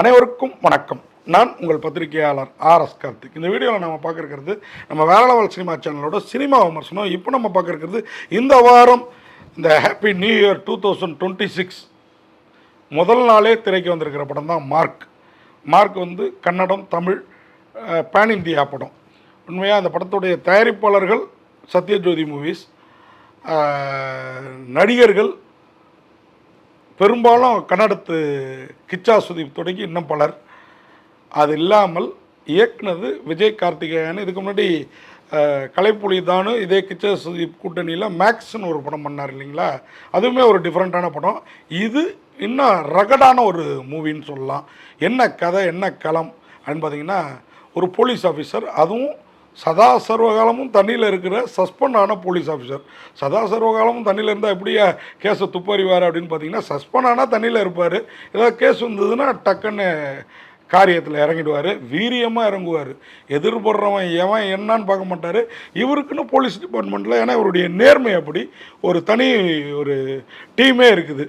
அனைவருக்கும் வணக்கம். நான் உங்கள் பத்திரிகையாளர் ஆர் எஸ் கார்த்திக். இந்த வீடியோவில் நம்ம பார்க்குறது நம்ம வேற லெவல் சினிமா சேனலோட சினிமா விமர்சனம். இப்போ நம்ம பார்க்குறது இந்த வாரம் இந்த happy new year two thousand twenty six முதல் நாளே திரைக்கு வந்திருக்கிற படம் தான் மார்க் மார்க் வந்து கன்னடம் தமிழ் பேன் இந்தியா படம். உண்மையாக அந்த படத்துடைய தயாரிப்பாளர்கள் சத்யஜோதி மூவிஸ் நடிகர்கள் பெரும்பாலும் கன்னடத்து கிச்சா சுதீப் தொடங்கி இன்னும் பலர். அது இல்லாமல் இயக்குனது விஜய் கார்த்திகேயன். இதுக்கு முன்னாடி கலைப்புலி தானு இதே கிச்சா சுதீப் கூட்டணியில் மேக்ஸ்னு ஒரு படம் பண்ணார் இல்லைங்களா? அதுவுமே ஒரு டிஃப்ரெண்ட்டான படம். இது இன்னும் ரகடான ஒரு மூவின்னு சொல்லலாம். என்ன கதை என்ன களம் அப்படின்னு பார்த்தீங்கன்னா ஒரு போலீஸ் ஆஃபீஸர் அதுவும் சதா சர்வகாலமும் தண்ணியில் இருக்கிற சஸ்பெண்ட் ஆன போலீஸ் ஆஃபீஸர். சதா சர்வகாலமும் தண்ணியில் இருந்தால் எப்படியா கேஸை துப்பறிவார் அப்படின்னு பார்த்தீங்கன்னா சஸ்பெண்ட் ஆனால் தண்ணியில் இருப்பார். ஏதாவது கேஸ் வந்ததுன்னா டக்குன்னு காரியத்தில் இறங்கிடுவார். வீரியமாக இறங்குவார். எதிர்படுறவன் எவன் என்னன்னு பார்க்க மாட்டார். இவருக்குன்னு போலீஸ் டிபார்ட்மெண்ட்டில் ஏன்னா இவருடைய நேர்மை அப்படி. ஒரு தனி ஒரு டீமே இருக்குது.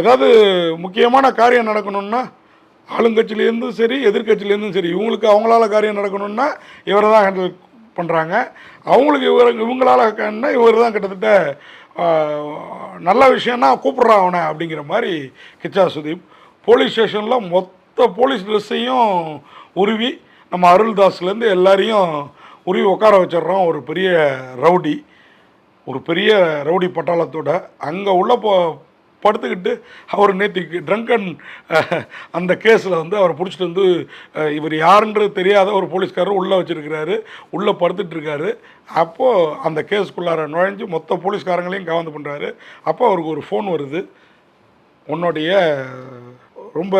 ஏதாவது முக்கியமான காரியம் நடக்கணும்னா ஆளுங்கட்சியிலேருந்தும் சரி எதிர்கட்சியிலேருந்தும் சரி இவங்களுக்கு அவங்களால காரியம் நடக்கணும்னா இவரை தான் ஹேண்டில் பண்ணுறாங்க அவங்களுக்கு இவர் இவங்களால கன்னா இவர் தான் கிட்டத்தட்ட நல்ல விஷயம்னா கூப்பிட்றான் அவனை அப்படிங்கிற மாதிரி கிச்சா சுதீப். போலீஸ் ஸ்டேஷனில் மொத்த போலீஸ் ட்ரெஸ்ஸையும் உருவி நம்ம அருள்தாஸ்லேருந்து எல்லாரையும் உருவி உட்கார வச்சிடுறோம். ஒரு பெரிய ரவுடி ஒரு பெரிய ரவுடி பட்டாளத்தோட. அங்கே உள்ள போ படுத்துக்கிட்டு அவர் நேற்றுக்கு ட்ரங்கன் அந்த கேஸில் வந்து அவரை பிடிச்சிட்டு வந்து இவர் யாருன்றது தெரியாத ஒரு போலீஸ்காரர் உள்ளே வச்சுருக்கிறாரு. உள்ளே படுத்துட்ருக்காரு அப்போது அந்த கேஸுக்குள்ளார நுழைஞ்சு மொத்த போலீஸ்காரங்களையும் கவர்ந்து பண்ணுறாரு அப்போ அவருக்கு ஒரு ஃபோன் வருது. உன்னுடைய ரொம்ப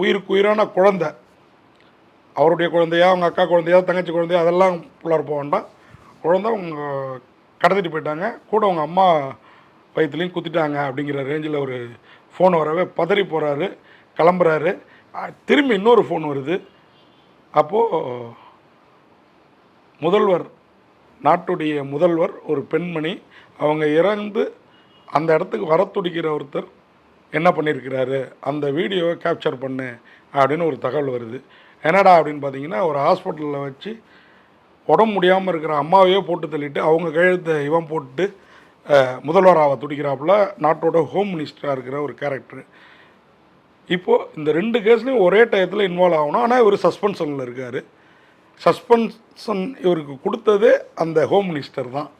உயிருக்கு உயிரான குழந்தை. அவருடைய குழந்தையா அவங்க அக்கா குழந்தையா தங்கச்சி குழந்தையா அதெல்லாம் புள்ளார போக வேண்டாம். குழந்தை அவங்க கடத்திட்டு போயிட்டாங்க. கூட அவங்க அம்மா வயிற்றுலையும் குத்திட்டாங்க அப்படிங்கிற ரேஞ்சில் ஒரு ஃபோன் வரவே பதறி போகிறாரு கிளம்புறாரு. திரும்பி இன்னொரு ஃபோன் வருது. அப்போது முதல்வர் நாட்டுடைய முதல்வர் ஒரு பெண்மணி அவங்க இறந்து அந்த இடத்துக்கு வர துடிக்கிற ஒருத்தர் என்ன பண்ணியிருக்கிறாரு அந்த வீடியோவை கேப்சர் பண்ணு அப்படின்னு ஒரு தகவல் வருது. என்னடா அப்படின்னு பார்த்தீங்கன்னா ஒரு ஹாஸ்பிட்டலில் வச்சு உடம்பு முடியாமல் இருக்கிற அம்மாவையே போட்டு தள்ளிட்டு அவங்க கழுத்தை இவன் போட்டு முதல்வராக துடிக்கிறாப்புல நாட்டோட ஹோம் மினிஸ்டராக இருக்கிற ஒரு கேரக்டர் இப்போது இந்த ரெண்டு கேஸ்லையும் ஒரே டயத்தில் இன்வால்வ் ஆகணும். ஆனால் இவர் சஸ்பென்ஷனில் இருக்கார். சஸ்பென்ஷன் இவருக்கு கொடுத்ததே அந்த ஹோம் மினிஸ்டர் தான்.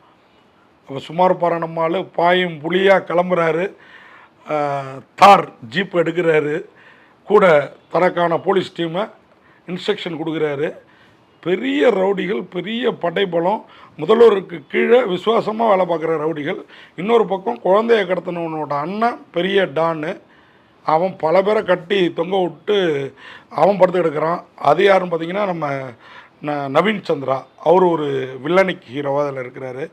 அப்போ சுமார் பாரணம்மாள் பாயும் புலியாக கிளம்புறாரு. தார் ஜீப் எடுக்கிறாரு. கூட தனக்கான போலீஸ் டீமை இன்ஸ்ட்ரக்ஷன் கொடுக்குறாரு. பெரிய ரவுடிகள் பெரிய படைபலம். முதல்வருக்கு கீழே விசுவாசமாக வேலை பார்க்குற ரவுடிகள். இன்னொரு பக்கம் குழந்தைய கடத்தினவனோட அண்ணன் பெரிய டான்னு அவன் பல பேரை கட்டி தொங்க விட்டு அவன் படுத்து எடுக்கிறான் அது யாருன்னு பார்த்தீங்கன்னா நம்ம ந- நவீன் சந்திரா. அவர் ஒரு வில்லனிக் ஹீரோவாக அதில் இருக்கிறாரு.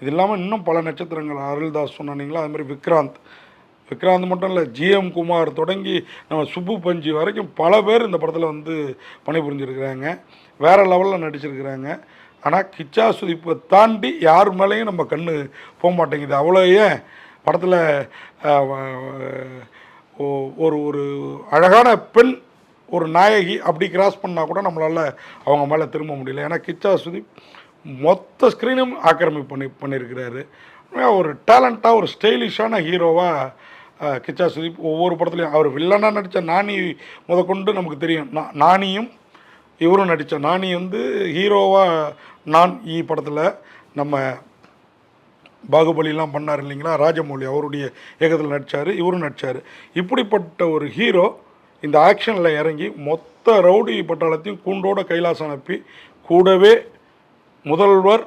இது இல்லாமல் இன்னும் பல நட்சத்திரங்கள் அருள்தாஸ் சொன்னீங்களா? அது மாதிரி விக்ராந்த். விக்ராந்த் மட்டும் இல்லை ஜிஎம் குமார் தொடங்கி நம்ம சுப்பு பஞ்சு வரைக்கும் பல பேர் இந்த படத்தில் வந்து பணிபுரிஞ்சிருக்கிறாங்க. வேறு லெவலில் நடிச்சிருக்கிறாங்க. ஆனால் கிச்சா சுதிப்பை தாண்டி யார் மேலேயும் நம்ம கண்ணு போக மாட்டேங்குது. அவ்வளோ ஏன்? படத்தில் ஒரு ஒரு அழகான பெண் ஒரு நாயகி அப்படி கிராஸ் பண்ணால் கூட நம்மளால் அவங்க மேலே திரும்ப முடியல. ஏன்னா கிச்சா சுதீப் மொத்த ஸ்க்ரீனும் ஆக்கிரமிப்பு பண்ணி பண்ணியிருக்கிறாரு ஒரு டேலண்ட்டாக ஒரு ஸ்டைலிஷான ஹீரோவாக கிச்சா சுதீப் ஒவ்வொரு படத்துலையும் அவர் வில்லனாக நடித்த நானி முதற்கொண்டு நமக்கு தெரியும். நான் நானியும் இவரும் நடித்த நானி வந்து ஹீரோவாக நான் ஈ படத்தில் நம்ம பாகுபலிலாம் பண்ணார் இல்லைங்களா? ராஜமௌலி அவருடைய இயக்கத்தில் நடித்தார் இவரும் நடித்தார் இப்படிப்பட்ட ஒரு ஹீரோ இந்த ஆக்ஷனில் இறங்கி மொத்த ரவுடி பட்டாளத்தையும் கூண்டோட கைலாசம் அனுப்பி கூடவே முதல்வர்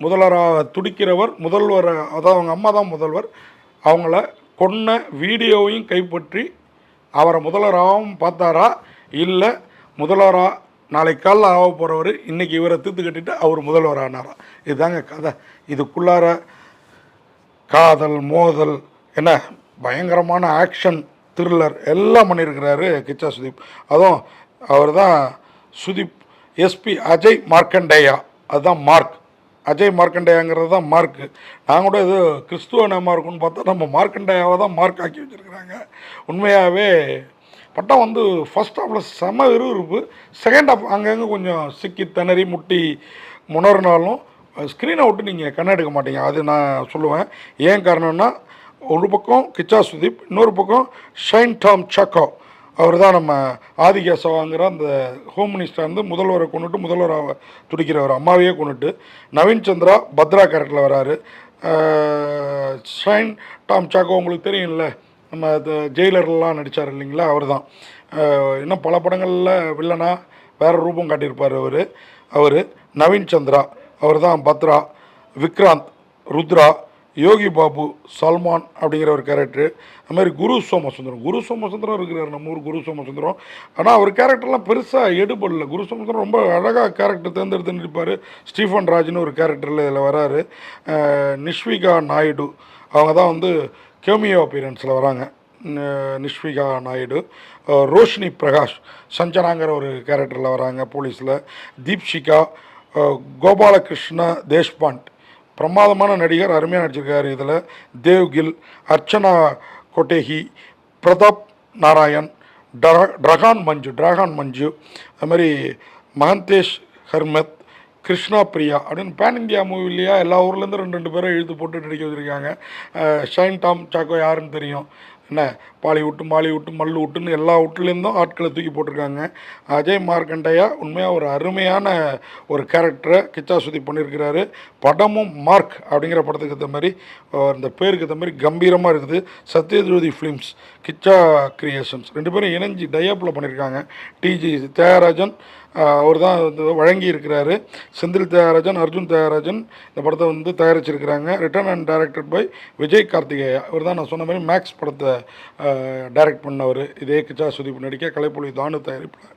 முதல்வராக துடிக்கிறவர் முதல்வர் அதாவது அவங்க அம்மா தான் முதல்வர் அவங்கள கொன்ன வீடியோவையும் கைப்பற்றி அவரை முதல்வராகவும் பார்த்தாரா? இல்லை முதல்வராக நாளைக்கு காலைல ஆக போகிறவர் இன்றைக்கி இவரை தீர்த்து கட்டிட்டு அவர் முதல்வர் ஆனாரா இதுதாங்க கதை. இதுக்குள்ளார காதல் மோதல் என்ன பயங்கரமான ஆக்ஷன் த்ரில்லர் எல்லாம் பண்ணியிருக்கிறாரு கிச்சா சுதீப். அதுவும் அவர் தான் சுதீப் எஸ்பி அஜய் மார்க்கண்டேயா. அதுதான் மார்க். அஜய் மார்க்கண்டேயாங்கிறது தான் மார்க்கு நான் கூட இது கிறிஸ்துவ நேமா இருக்குன்னு பார்த்தா நம்ம மார்க்கண்டேயாவை தான் மார்க் ஆக்கி வச்சுருக்கிறாங்க. உண்மையாகவே பட்டம் வந்து ஃபர்ஸ்ட் ஹாஃபில் செம விறுவிறுப்பு. செகண்ட் ஹாஃப் அங்கங்கே கொஞ்சம் சிக்கி திணறி முட்டி முணர்னாலும் ஸ்க்ரீனை விட்டு நீங்கள் கண்ணெடுக்க மாட்டீங்க. அது நான் சொல்லுவேன். ஏன் காரணம்னா ஒரு பக்கம் கிச்சா சுதீப் இன்னொரு பக்கம் ஷைன் டாம் சக்கோ. அவர் தான் நம்ம ஆதிகேசவாங்கிற அந்த ஹோம் மினிஸ்டர் வந்து முதல்வரை கொண்டுட்டு முதல்வரை துடிக்கிறவர் அம்மாவையே கொண்டுட்டு நவீன் சந்திரா பத்ரா கேரக்டரில் வராரு. ஷைன் டாம் சாக்கோ உங்களுக்கு தெரியும்ல நம்ம அது ஜெயிலர்லாம் நடித்தார் இல்லைங்களா அவர் தான் இன்னும் பல படங்களில் வில்லனா வேறு ரூபம் காட்டியிருப்பார் அவர். அவர் நவீன் சந்திரா அவர் தான் பத்ரா விக்ராந்த் ருத்ரா யோகி பாபு சல்மான் அப்படிங்கிற ஒரு கேரக்டர் அது மாதிரி குரு சோமசுந்தரம். குரு சோமசுந்தரம் இருக்கிறார். நம்ம ஊர் குரு சோமசுந்தரம். ஆனால் அவர் கேரக்டர்லாம் பெருசாக எடுபடல. குரு சோமசுந்தரம் ரொம்ப அழகாக கேரக்டர் தேர்ந்தெடுத்து நிற்பார். ஸ்டீஃபன் ராஜ்னு ஒரு கேரக்டரில் இதில் வராரு. நிஷ்விகா நாயுடு. அவங்க தான் வந்து கேமியோ அப்பியரன்ஸில் வராங்க. நிஷ்விகா நாயுடு. ரோஷினி பிரகாஷ் சஞ்சனாங்கிற ஒரு கேரக்டரில் வராங்க போலீஸில். தீப்ஷிகா கோபாலகிருஷ்ண தேஷ்பாண்ட். பிரமாதமான நடிகர் அருமையாக நடிச்சிருக்காரு இதில். தேவ்கில் அர்ச்சனா கொட்டேகி பிரதாப் நாராயண் டரா ட்ரகான் மஞ்சு ட்ராகான் மஞ்சு அது மாதிரி மகந்தேஷ் ஹர்மத் கிருஷ்ணா பிரியா அப்படின்னு பேன் இந்தியா மூவிலையா எல்லா ஊர்லேருந்து ரெண்டு ரெண்டு பேரும் எழுத்து போட்டு நடிக்க வச்சுருக்காங்க. ஷைன் டாம் சாக்கோ யாருன்னு தெரியும். என்ன பாலிவுட்டு மாலிவுட்டு மல்லுவுட்டுன்னு எல்லா வீட்லேருந்தும் ஆட்களை தூக்கி போட்டிருக்காங்க. அஜய் மார்க்கண்டையா உண்மையாக ஒரு அருமையான ஒரு கேரக்டரை கிச்சா சுதி பண்ணியிருக்கிறாரு. படமும் மார்க் அப்படிங்கிற படத்துக்கு ஏற்ற மாதிரி அந்த இந்த பேருக்கு ஏற்ற மாதிரி கம்பீரமாக இருக்குது. சத்யஜோதி ஃபிலிம்ஸ் கிச்சா கிரியேஷன்ஸ் ரெண்டு பேரும் இணைஞ்சி டையப்பில் பண்ணியிருக்காங்க. டிஜி தியாகராஜன் அவர் தான் வந்து வழங்கி இருக்கிறாரு. செந்தில் தியாகராஜன் அர்ஜுன் தியாகராஜன் இந்த படத்தை வந்து தயாரிச்சிருக்கிறாங்க. Written and directed by Vijay Karthikeya. இவர் தான் நான் சொன்ன மாதிரி மேக்ஸ் படத்தை டைரக்ட் பண்ணவர். இதே கிச்சா சுதீப் நடிக்க கலைப்புலி தானு தயாரிப்பில்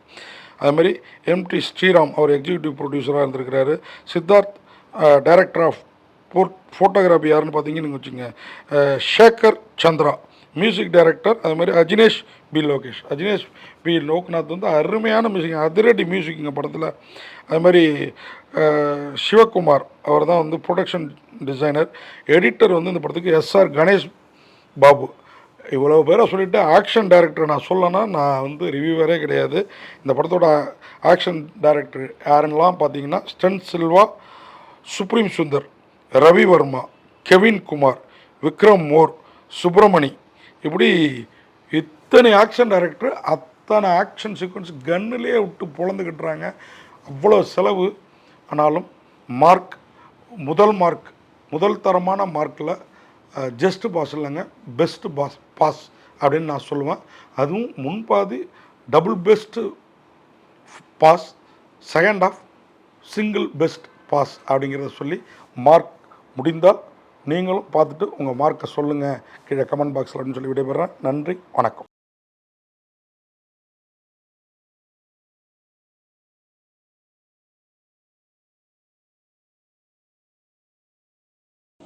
அது மாதிரி எம்டி ஸ்ரீராம் அவர் எக்ஸிக்யூட்டிவ் ப்ரொடியூசராக இருந்திருக்கிறாரு. சித்தார்த் டைரக்டர் ஆஃப் போர்ட் ஃபோட்டோகிராஃபி யாருன்னு பார்த்தீங்கன்னு வச்சுங்க ஷேகர் சந்திரா மியூசிக் டைரக்டர் அது மாதிரி அஜினேஷ் பி லோகேஷ். அஜினேஷ் பி லோக்நாத் வந்து அருமையான மியூசிக் அதிரடி மியூசிக்குங்க படத்தில். அது மாதிரி சிவகுமார் அவர் தான் வந்து ப்ரொடக்ஷன் டிசைனர் எடிட்டர் வந்து இந்த படத்துக்கு எஸ்ஆர் கணேஷ் பாபு. இவ்வளோ பேரை சொல்லிவிட்டு ஆக்ஷன் டைரக்டர் நான் சொல்லனா நான் வந்து ரிவ்யூவரே கிடையாது. இந்த படத்தோட ஆக்ஷன் டைரக்டர் யாருன்னெலாம் பார்த்தீங்கன்னா ஸ்டென் சில்வா சுப்ரீம் சுந்தர் ரவி வர்மா கெவின் குமார் விக்ரம் மோர் சுப்பிரமணி. இப்படி இத்தனை ஆக்ஷன் டைரக்டர் அத்தனை ஆக்ஷன் சீக்வன்ஸ் கன்னுலேயே விட்டு பொழந்து அவ்வளோ செலவு. ஆனாலும் மார்க் முதல் மார்க் முதல் தரமான மார்க்கில் ஜஸ்ட்டு பாஸ் இல்லைங்க. பெஸ்ட்டு பாஸ் பாஸ் அப்படின்னு நான் சொல்லுவேன். அதுவும் முன்பாதி double best pass second half single best pass அப்படிங்கிறத சொல்லி மார்க் முடிந்தால் நீங்களும் பார்த்துட்டு உங்கள் மார்க்கை சொல்லுங்கள் கீழே கமெண்ட் பாக்ஸில் அப்படின்னு சொல்லி விடைபெறேன். நன்றி வணக்கம்.